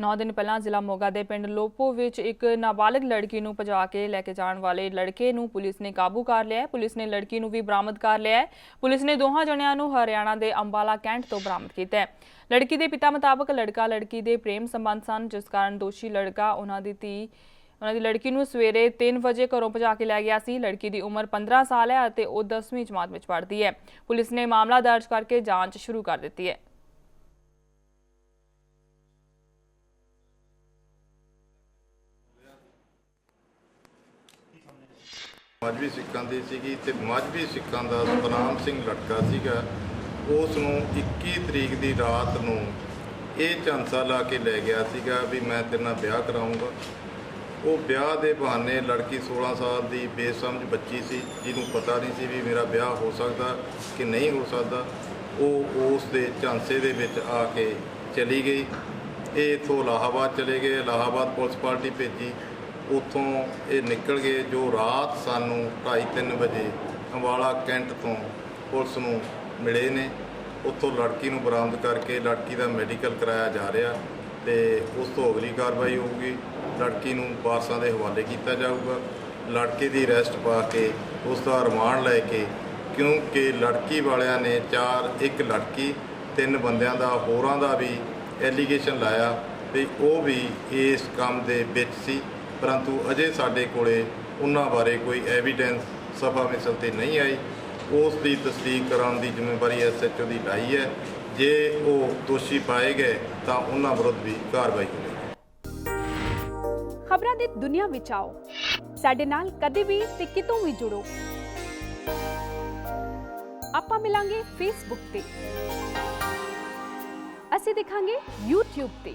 ਨੌ ਦਿਨ ਪਹਿਲਾਂ ਜ਼ਿਲ੍ਹਾ ਮੋਗਾ ਦੇ ਪਿੰਡ ਲੋਪੋ ਵਿੱਚ ਇੱਕ ਨਾਬਾਲਗ ਲੜਕੀ ਨੂੰ ਭਜਾ ਕੇ ਲੈ ਕੇ ਜਾਣ ਵਾਲੇ ਲੜਕੇ ਨੂੰ ਪੁਲਿਸ ਨੇ ਕਾਬੂ ਕਰ ਲਿਆ ਹੈ। ਪੁਲਿਸ ਨੇ ਲੜਕੀ ਨੂੰ ਵੀ ਬਰਾਮਦ ਕਰ ਲਿਆ ਹੈ। ਪੁਲਿਸ ਨੇ ਦੋਹਾਂ ਜਣਿਆਂ ਨੂੰ ਹਰਿਆਣਾ ਦੇ ਅੰਬਾਲਾ ਕੈਂਟ ਤੋਂ ਬਰਾਮਦ ਕੀਤਾ ਹੈ। ਲੜਕੀ ਦੇ ਪਿਤਾ ਮੁਤਾਬਕ ਲੜਕਾ ਲੜਕੀ ਦੇ ਪ੍ਰੇਮ ਸੰਬੰਧ ਸਨ, ਜਿਸ ਕਾਰਨ ਦੋਸ਼ੀ ਲੜਕਾ ਉਹਨਾਂ ਦੀ ਧੀ, ਉਹਨਾਂ ਦੀ ਲੜਕੀ ਨੂੰ ਸਵੇਰੇ 3 ਵਜੇ ਘਰੋਂ ਭਜਾ ਕੇ ਲੈ ਗਿਆ ਸੀ। ਲੜਕੀ ਦੀ ਉਮਰ 15 ਸਾਲ ਹੈ ਅਤੇ ਉਹ 10ਵੀਂ ਜਮਾਤ ਵਿੱਚ ਪੜ੍ਹਦੀ ਹੈ। ਪੁਲਿਸ ਨੇ ਮਾਮਲਾ ਦਰਜ ਕਰਕੇ ਜਾਂਚ ਸ਼ੁਰੂ ਕਰ ਦਿੱਤੀ ਹੈ। ਮਜਬੀ ਸਿੱਖਾਂ ਦੀ ਸੀਗੀ ਤੇ ਮਜਬੀ ਸਿੱਖਾਂ ਦਾ ਸਤਨਾਮ ਸਿੰਘ ਲੜਕਾ ਸੀਗਾ। ਉਸ ਨੂੰ 21 ਤਰੀਕ ਦੀ ਰਾਤ ਨੂੰ ਇਹ ਝਾਂਸਾ ਲਾ ਕੇ ਲੈ ਗਿਆ ਸੀਗਾ ਵੀ ਮੈਂ ਤੇਰੇ ਨਾਲ ਵਿਆਹ ਕਰਾਉਂਗਾ ਉਹ ਵਿਆਹ ਦੇ ਬਹਾਨੇ ਲੜਕੀ 16 ਸਾਲ ਦੀ ਬੇਸਮਝ ਬੱਚੀ ਸੀ, ਜਿਹਨੂੰ ਪਤਾ ਨਹੀਂ ਸੀ ਵੀ ਮੇਰਾ ਵਿਆਹ ਹੋ ਸਕਦਾ ਕਿ ਨਹੀਂ ਹੋ ਸਕਦਾ। ਉਹ ਉਸ ਦੇ ਝਾਂਸੇ ਦੇ ਵਿੱਚ ਆ ਕੇ ਚਲੀ ਗਈ। ਇਹ ਇੱਥੋਂ ਇਲਾਹਾਬਾਦ ਚਲੇ ਗਏ। ਇਲਾਹਾਬਾਦ ਪੁਲਿਸ ਪਾਰਟੀ ਭੇਜੀ। ਉੱਥੋਂ ਇਹ ਨਿਕਲ ਗਏ ਜੋ ਰਾਤ ਸਾਨੂੰ 2:30 ਵਜੇ ਅੰਬਾਲਾ ਕੈਂਟ ਤੋਂ ਪੁਲਿਸ ਨੂੰ ਮਿਲੇ ਨੇ। ਉੱਥੋਂ ਲੜਕੀ ਨੂੰ ਬਰਾਮਦ ਕਰਕੇ ਲੜਕੀ ਦਾ ਮੈਡੀਕਲ ਕਰਾਇਆ ਜਾ ਰਿਹਾ ਤੇ ਉਸ ਤੋਂ ਅਗਲੀ ਕਾਰਵਾਈ ਹੋਊਗੀ। ਲੜਕੀ ਨੂੰ ਵਾਰਸਾਂ ਦੇ ਹਵਾਲੇ ਕੀਤਾ ਜਾਊਗਾ। ਲੜਕੇ ਦੀ ਅਰੈਸਟ ਪਾ ਕੇ ਉਸ ਦਾ ਰਿਮਾਂਡ ਲੈ ਕੇ ਕਿਉਂਕਿ ਲੜਕੀ ਵਾਲਿਆਂ ਨੇ ਚਾਰ, ਇੱਕ ਲੜਕੀ, ਤਿੰਨ ਬੰਦਿਆਂ ਦਾ, ਹੋਰਾਂ ਦਾ ਵੀ ਐਲੀਗੇਸ਼ਨ ਲਾਇਆ ਵੀ ਉਹ ਵੀ ਇਸ ਕੰਮ ਦੇ ਵਿੱਚ ਸੀ। ਪਰੰਤੂ ਅਜੇ ਸਾਡੇ ਕੋਲੇ ਉਹਨਾਂ ਬਾਰੇ ਕੋਈ ਐਵੀਡੈਂਸ ਸਫਾ ਮਿਸਲ ਤੇ ਨਹੀਂ ਆਈ। ਉਸ ਦੀ ਤਸਦੀਕ ਕਰਾਉਣ ਦੀ ਜ਼ਿੰਮੇਵਾਰੀ ਐਸਐਚਓ ਦੀ ਲਾਈ ਹੈ। ਜੇ ਉਹ ਦੋਸ਼ੀ ਪਾਏ ਗਏ, ਤਾਂ ਉਹਨਾਂ ਵਿਰੁੱਧ ਵੀ ਕਾਰਵਾਈ ਹੋਵੇਗੀ। ਖਬਰਾਂ ਦੀ ਦੁਨੀਆ ਵਿੱਚ ਆਓ। ਸਾਡੇ ਨਾਲ ਕਦੇ ਵੀ ਤੇ ਕਿਤੋਂ ਵੀ ਜੁੜੋ। ਆਪਾਂ ਮਿਲਾਂਗੇ ਫੇਸਬੁੱਕ ਤੇ। ਅਸੀਂ ਦਿਖਾਂਗੇ YouTube ਤੇ।